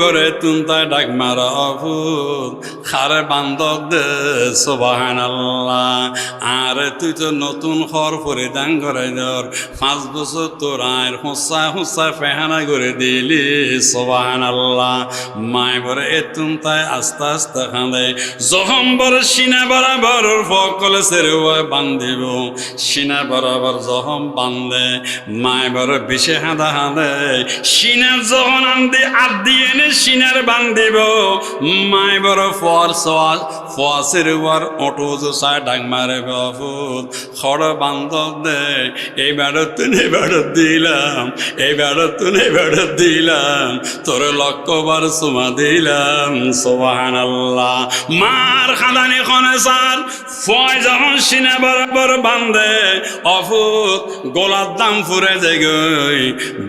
বরে ডাক দে আর তুই তো নতুন খর পরিধান করে ধর। পাঁচ বছর তোর আয়ের হুঁসা হুঁসা ফেহানা করে দিলি সোবাহান আল্লাহ মাই বরে এ তাই আস্তে আস্তে খাঁদে। যখন বড় সিনা বরাবর ফকলে সেরে বান্ধিব, সিনা বরাবর যখন বান্ধে মায় বড় বেশি হাঁদা হাঁদে। সিনার যখন আন্দি আদ দিয়ে এনে সিনার বান্ধিব মায় বড় ফর সোয়াল ফসের উপর অটো জোসা ডাক মারে বাবুত খড় বান্ধব দে, এই বেড়ত তুন বেড়ত দিলাম, এই বেড়ত তুন বেড়ত দিলাম, তোর লক্ষ্যবার সুমা দিলাম সোহান আল্লাহ মার খাদানি খনে সার, ফয় যখন সিনা বরাবর বান্ধে, অফুত গোলার দাম ফুরে যায় গই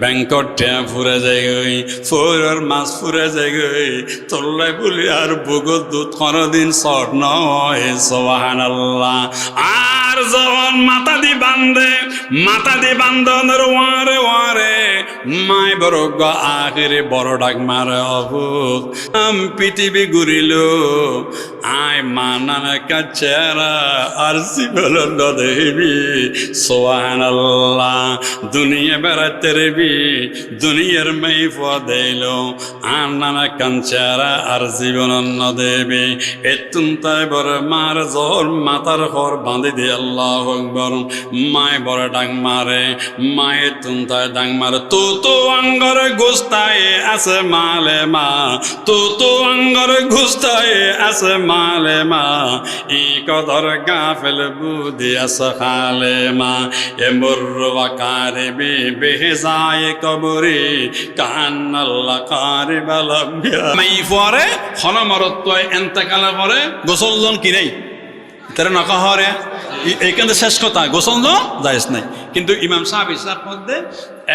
ব্যাংকর ঠেয়া ফুরে যায় গই ফুরের মাছ ফুরে যায় গই তোল্লাই বলি আর বুগত দুধ কোনোদিন শর্ট নয় সোহান আল্লাহ আর যখন মাথা দি বান্ধে মাথা দি বান্ধনের ওয়ারে ওয়ারে মাই বড় গ আখেরে বড় ডাক মারে অভূত। আম পৃথিবী ঘুরিল আয় মা নানা কাছেরা আর শিবল দেবী সোহান আল্লাহ দুনিয়া বেড়াতে রেবি দুনিয়ার মেই ফদেল আর নানা কাঞ্চারা আর জীবন দেবী। এতুন তাই বড় মার জোর মাতার ঘর বাঁধি দিয়ে আল্লাহ আকবর। মায় বড় ডাং মারে, মায়ে তুন তাই ডাং মারে। তো তো আঙ্গর গোস্তায় আছে মালে মা, তো তো আঙ্গর গোস্তায় আছে মালে মা। ই কদর গাফেল বুদ্ধি আছে খালে মা। এ মুর্রবা কারে বি বেহেজায় কবরে কান্নাল্লা কারে বালাবিয়া মাই পরে হনমরত্ব এন্তেকালে পরে গোসলজন কিনেই তারা নকা হরে। এইখানে শেষ কথা গোসল যাইস নাই। কিন্তু ইমাম সাহেব ইসার মধ্যে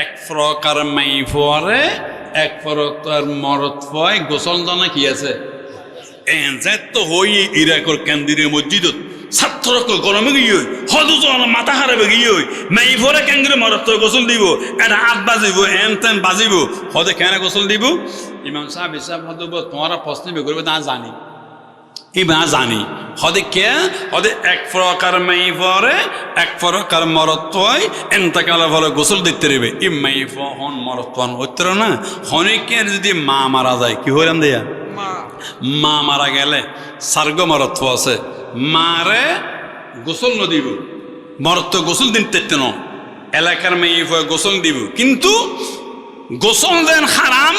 এক প্রকার মাই পরে এক প্রকার মরত ফয় গোসল জনা কি আছে? এন যে তো হই ইরাকর কেন্দ্রীয় মসজিদত। ছাত্রক গরমে গিয়ে হদু জন মাথা হারাবে গিয়ে মাই পরে কেন্দ্রে মরত গোসল দিব এটা হাত বাজিব এন তেন বাজিব হদে কেন গোসল দিব? ইমাম সাহেব ইসাব হদব তোমার প্রশ্ন করবে তা জানি। ইমা জানি। হদে কে? হদে এক প্রকার মাই পরে এক প্রকার মরত্ব হয় এন্তকালে ফলে গোসল দিতে রইবে ই মাই হন মরত্ব হইতে না? হনিকের যদি মা মারা যায় কি হইলাম দেয়া? মা। মারা গেলে সার্গ মরত্ব আছে। মারে গোসল নদিব মরত গোসল দিন তেতে ন। এলাকার মেয়ে গোসল দিব। কিন্তু গোসল দেন হারাম।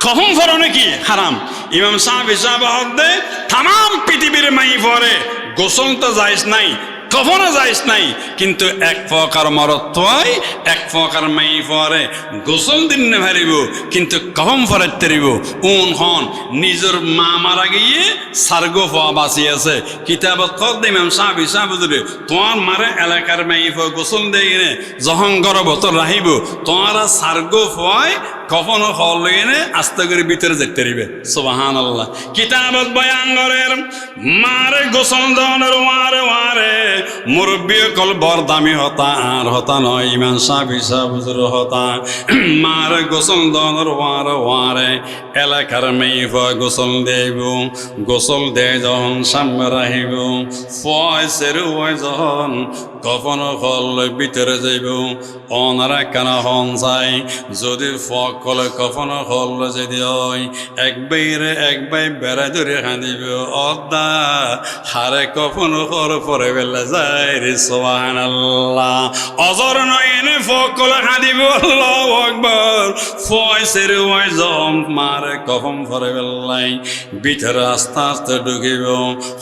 কখন ফরনে কি হারাম। ইমাম সাহেব হিসাব হক দে তাম পৃথিবীর মাই ফরে গোসল তো যাইস নাই। কখনো যাইস নাই। কিন্তু এক প্রকার মরত্ব হয়, এক প্রকার মাই পরে। গোসল দিন ভারিব, কিন্তু কখন ফরে তেরিব? উন হন, নিজের মা মারা গিয়ে সার্গ ফোয়া বাঁচি আছে কিতাবত কত ইমাম সাহেব হিসাব তোমার মারে এলাকার মাই ফ গোসল দিয়ে যখন গরব তো রাহিব, তোমার সার্গ ফয় কখনো হল লইনে আস্তে করে ভিতরে যেতে পারিবে সুবাহান আল্লাহ কিতাবত বয়াঙ্গরের মারে গোসল দনের ওয়ারে ওয়ারে, মুরব্বী কল বর দামি হতা, আর হতা নয় ইমান সাহ হিসাব হুজুর হতা। মারে গোসল দনের ওয়ারে ওয়ারে, এলাকার মেয়ে গোসল দেব, গোসল দে যখন সামনে রাহিব, ফয় সেরু যখন কখনো হল ভিতরে যাইব অনারা কেন হন যায়? যদি ফক কলে কখনো হল যদি হয়? এক বাইরে এক বাই বেড়া ধরে হাঁদিব। অদা হারে কখনো হর পরে বেলা যায় রে সোহান আল্লাহ অজর নয় এনে ফক কলে হাঁদিব, আল্লাহ আকবর। ফয় সেরে হয় জম মারে কখন পরে বেলাই ভিতরে আস্তে আস্তে ঢুকিব।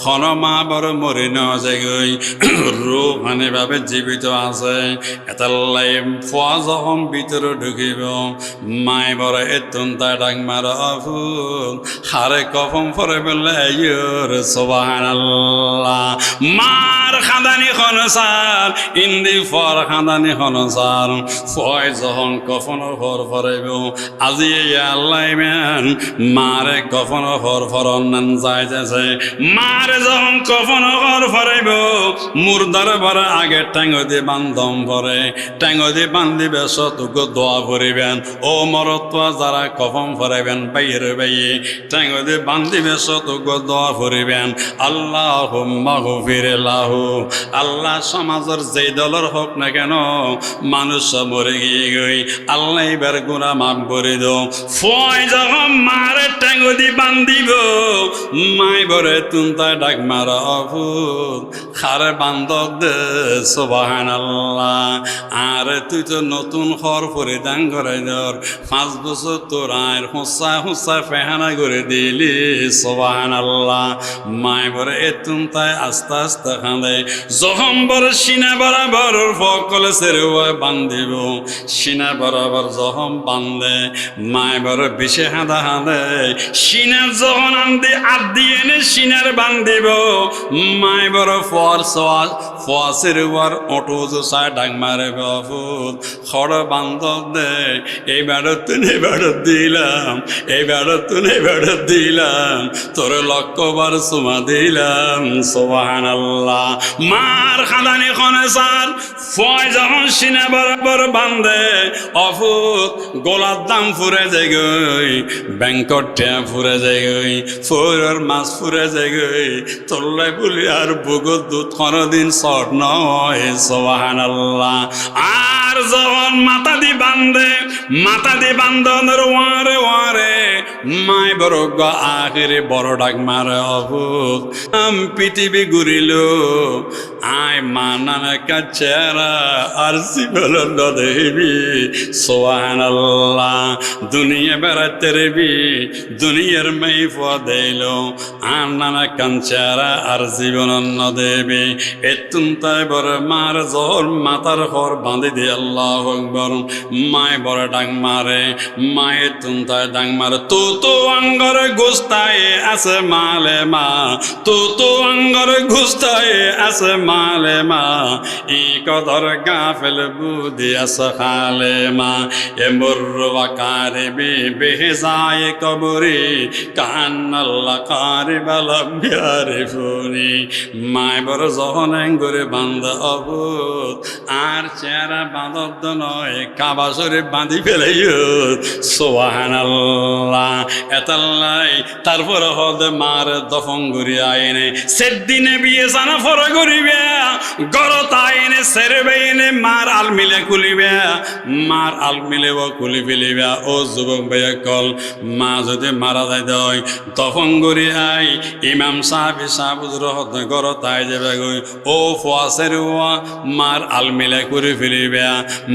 হন মা বড় মরি ন যাই রূপ হানি ভাবে জীবিত আছে, এতাল্লাই ফোয়া যখন ভিতরে ঢুকিব। মাই বড় এতুন তাই ডাক মার হারে কফম পরে বেলে ইয়র সোবাহান মার খাদানি খনসার ইন্দি ফর খাদানি খনসার ফয় যখন কফন ফর ফরাইব আজি আল্লাহ মেন মারে কফন ফর ফরন যাই যাচ্ছে মারে যখন কফন ফর ফরাইব মুর্দার ভরে আগে ট্যাঙ্গ দিয়ে বান্ধম ভরে ট্যাঙ্গ দিয়ে বান্ধিবে শতক দোয়া ভরিবেন। ও মরত্বা যারা কফম ফরাইবেন বাইরে বাইয়ে ট্যাঙ্গ দিয়ে বান্ধিবে শতক দোয়া ভরিবেন। আল্লাহ মাহফিরে লাহু, আল্লাহ সমাজের যেই দলের হোক না কেন, মানুষ মরে গিয়ে গই, আল্লাহ এবার গুণা মাফ করে দো ফয় যখন মারে ট্যাঙ্গ দিয়ে বান্ধিব মাই বরে তুন্তা ডাক মারা অভূত, খারে বান্ধব দে সোবাহান আল্লাহ আর তুই তো নতুন ঘর পরিধান করে ধর। পাঁচ বছর তোর আয়ের হুঁসা হুঁসা ফেহানা করে দিলি সোবাহান আল্লাহ মাই বরে এতুন তাই আস্তে আস্তে খাঁদে যখন বড় সিনা বরাবর ফকলে সেরে বান্ধিব, সিনা বরাবর যখন বান্ধে, মায় বড় বিষে হাঁদা হাঁদে। সিনা যখন আন্দি আদ দিয়ে সিনার বান্ধিব, মায় বড় ফর ফসের উপর অটো জোসায় ডাক মারে বাবুত খড় বান্ধব দে এই বেড়ত তুন বেড়ত দিলাম এই বেড়ত তুন বেড়ত দিলাম তোর লক্ষ্যবার সুমা দিলাম সোহান আল্লাহ মার খাদানি খনে সার ফয় যখন সিনা বরাবর বান্ধে, অফুত গোলার দাম ফুরে যায় গই ব্যাংকর টিয়া ফুরে যায় গই ফুরের মাছ ফুরে যায় গই তোল্লে বলি আর বুগত দুধ কোনোদিন শর্ট আর যখন মাতা দি বান্ধে মাতা দি বান্ধনের ওয়ারে ওয়ারে মাই বড় গা, আখেরে বড় ডাক মারে অভূত আম পৃথিবী ঘুরিল আয় মানানে কাছেরা আর জীবন দেবী সোহান আল্লাহ দুনিয়া বেড়াতে রেবি দুনিয়ার মেই ফদেল আর নানা কাঞ্চারা, আর জীবন দেবী এতুন তাই বড় মার জোর মাতার ঘর বাঁধি দিয়ে আল্লাহ আকবর। মায় বড় ডাং মারে মায়ে তুন তাই ডাং মারে তু তো অঙ্গর গুস্তায় আছে মালে মা, তু তো অঙ্গর গুস্তায় আছে মালে মা, ই কদর গাফেল বুদি আছে খালে মা, এ মুর্রবা কারিবি বেহেজায় কবরি, কান্নাল্লা কারিবালা বিয়ারে ফুনি মায় বড় যখন করে বান্ধ অবুত আর চেহারা বাঁধব নয়, কাবা শরীফ বাঁধি ফেলাইও সোহান আল্লাহ এতাল্লাই তারপরে হদে মার দফন করি আইনে। সেদিনে বিয়ে জানা ফর করিবে গরত আইনে সেরে বেইনে মার আল মিলে খুলিবে, মার আল মিলে ও খুলি ফেলিবে। ও যুবক ভাইয়া কল মা যদি মারা যায় দয় দফন করি আই, ইমাম সাহাবি সাহাবুজুর হদ গরত আই যাবে গই। ও ফুয়াসের ওয়া মার আল মিলে করে ফেলিবে,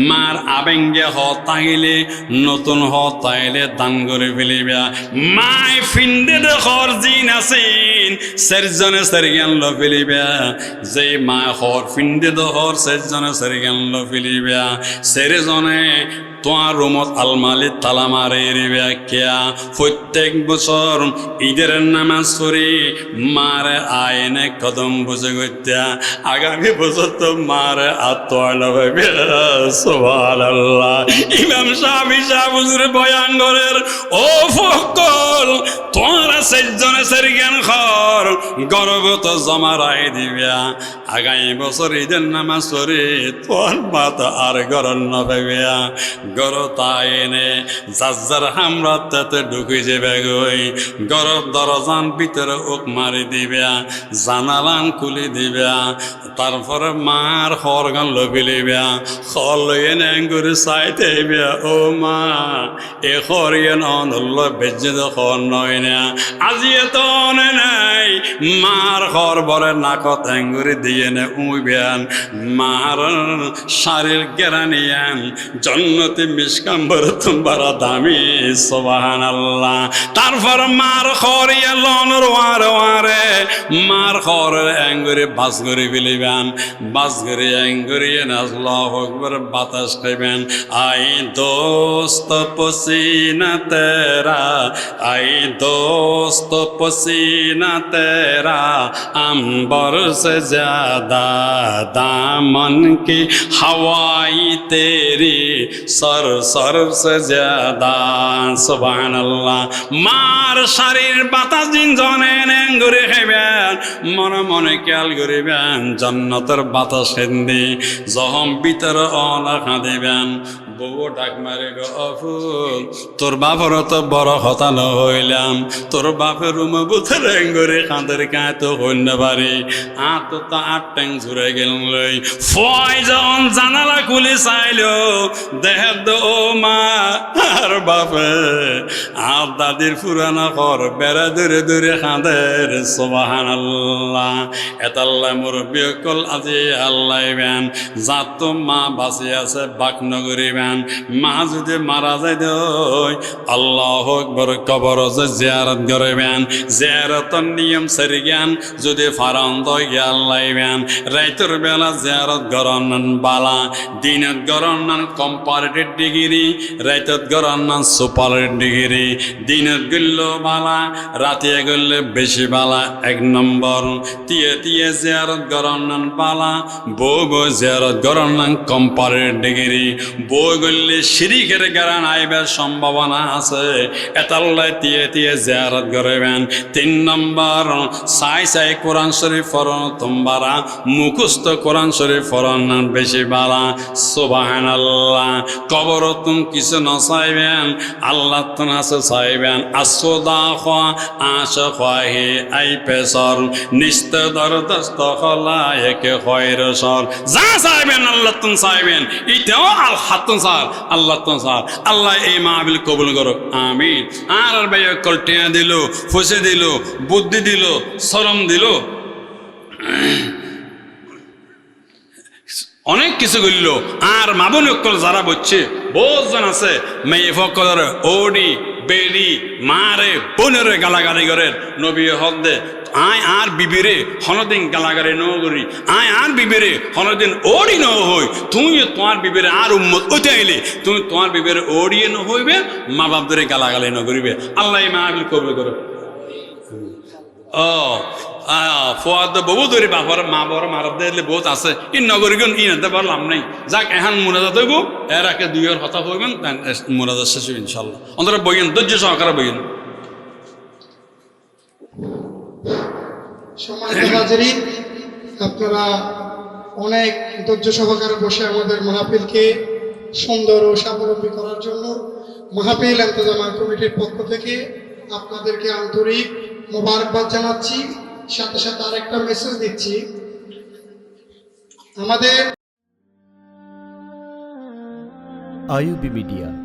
মার আবেঙ্গে হ তাইলে, নতুন হ তাইলে দান করে ফেলিবে। মাই ফিন্দে দেখর জিন আছেন সেরজনে সেরজ্ঞান ল ফেলিবা। যে মা হর ফিন্দে দহর সেরজনে সেরজ্ঞান ল ফেলিবা। সেরেজনে তোমার রুমত আলমালি তালা মারে কেয়া প্রত্যেক বছর ঈদের নামাজ পড়ি, মারে আইনে কদম বুঝে গত্যা আগামী বছর তো মারে আল্লাহ ইমাম সাহাবি সাহাবুজুর বয়াঙ্গরের ও ফকল তোমরা সেজনে সের জ্ঞান খর গর্বত জমা রায় দিবিয়া আগামী বছর ঈদের নামাজ পড়ি তোর মাতা আর গরণ নবেবিয়া গর তাইনে যার হামরা তাতে ঢুকে যাবে গই। গর দরজান ভিতরে ওক মারি দিবে, জানালান খুলি দিবে, তারপরে মার খর গান লবিলিবে খর লইয়ে নেঙ্গুরি চাইতে ও মা, এ খর ইয়ে নল বেজে খর নয় না আজি অনে নাই, মার খর বরে নাকত এঙ্গুরি দিয়ে নে উইবেন, মার শারীর গেরানিয়ান, জন্নতি মিসকাম্বর তোমার দামি সোবাহান আল্লাহ তারপর মার খরিয়া লনর ওয়ার ওয়ারে মার খর অ্যাঙ্গুরে বাস করে ফেলিবেন, বাস করে অ্যাঙ্গুরিয়ে নাচল একবার বাতাস খাইবেন। আই দোস্ত পসিনা তেরা, আই দোস্ত পসিনা তেরা, আম্বর সে জাদা দামন কি হাওয়াই তেরি, সর সর সর সুবহানাল্লাহ। মার শরীর বাতাস দিন জনে ঘুরে খাইবেন, মনে মনে খেয়াল ঘুরিবেন জন্নতের বাতাস হিন্দি, জহম ভিতর অলাখা দিবেন। বউ ডাক মারে গো অফুল তোর বাপর তো বড় হতা হইলাম। তোর বাপের রুম বুথে রেঙ্গরে কাঁদের তো হইন তো আট ট্যাং ঝুরে গেল লই। ফয় যখন জানালা খুলে চাইল, দেহের দো মা আর বাপে। আর দাদির পুরানা ঘর বেড়া দূরে দূরে কাঁদের সোবাহান আল্লাহ এতাল্লাহ মুরব্বী কল আজি আল্লাহ বেন। যাত তো মা বাঁচি আছে বাক নগরিবেন মা যদি মারা যায় আল্লাহ আকবর কবর জিয়ারত করিবেন জিয়ারতর নিয়ম সারি জ্ঞান যদি ফারান্ত জ্ঞান লাইবেন রাইতর বেলা জিয়ারত গরনান বালা দিনত গরনান কম্পারেটিভ ডিগ্রি রাইতত গরনান সুপারেটিভ ডিগ্রি দিনত গল্ল বালা, রাতে গল্লে বেশি বালা, এক নম্বর। তিয়ে তিয়ে জিয়ারত গরনান বালা, বউ বউ জিয়ারত গরনান কম্পারেটিভ ডিগ্রি বউ গল্লে শিরিকের গারান আইবার সম্ভাবনা আছে। এতাল্লাই তিয়ে তিয়ে জিয়ারত করবেন। তিন নম্বর, সাই সাই কোরআন শরীফ ফরন তোমারা মুখস্থ কোরআন শরীফ ফরন বেশি বালা সুবাহান আল্লাহ কবর তুম কিছু নচাইবেন আল্লাহ তুন আছে চাইবেন আসোদা খোয়া, আশ খোয়াহি আই পেসর নিস্ত দরদস্ত খলা একে খয়ের সর। যা চাইবেন আল্লাহ তুন চাইবেন ইটাও আল হাতুন সার আল্লাহ তুন সার আল্লাহ এই মাহবিল কবুল করো আমিন। আর আর ভাই কলটিয়া দিল, ফুসে দিল, বুদ্ধি দিল শরম দিল। অনেক কিছু করল। আর মাবুল অক্কল যারা বলছে বহুজন আছে। মেয়ে ফকলের ওডি বেড়ি, মারে, বোনের গালাগালি করে নবী হক দে আয় আর বিবিরে, হনদিন গালাগারে ন করি আয় আর বিবিরে, হনদিন ওড়ি ন হই। তুই তোমার বিবিরে আর উম্মত আইলে। তুমি তোমার বিবিরে ওড়িয়ে ন হইবে মা বাপদের গালাগালি ন করিবে আল্লাহ মাহবিল কবে করো। ও ফোয়াদ বহু ধরে বাবার মা বড় মারাত দিলে বহুত আছে। ই নগরী গুণ ই পারলাম নাই। যাক, এহান মুনাজাত হইব। এর আগে দুইয়ের কথা হইবেন মুনাজাত শেষ হইব ইনশাল্লাহ অন্তরে বইয়েন, ধৈর্য সহকারে বইয়েন। সম্মানিত আপনারা অনেক ধৈর্য সহকারে বসে আমাদের মাহফিলকে সুন্দর ও স্বাবলম্বী করার জন্য মাহফিল এন্তজামা কমিটির পক্ষ থেকে আপনাদেরকে আন্তরিক মোবারকবাদ জানাচ্ছি, সাথে সাথে আরেকটা মেসেজ দিচ্ছি। আমাদের আইউবি মিডিয়া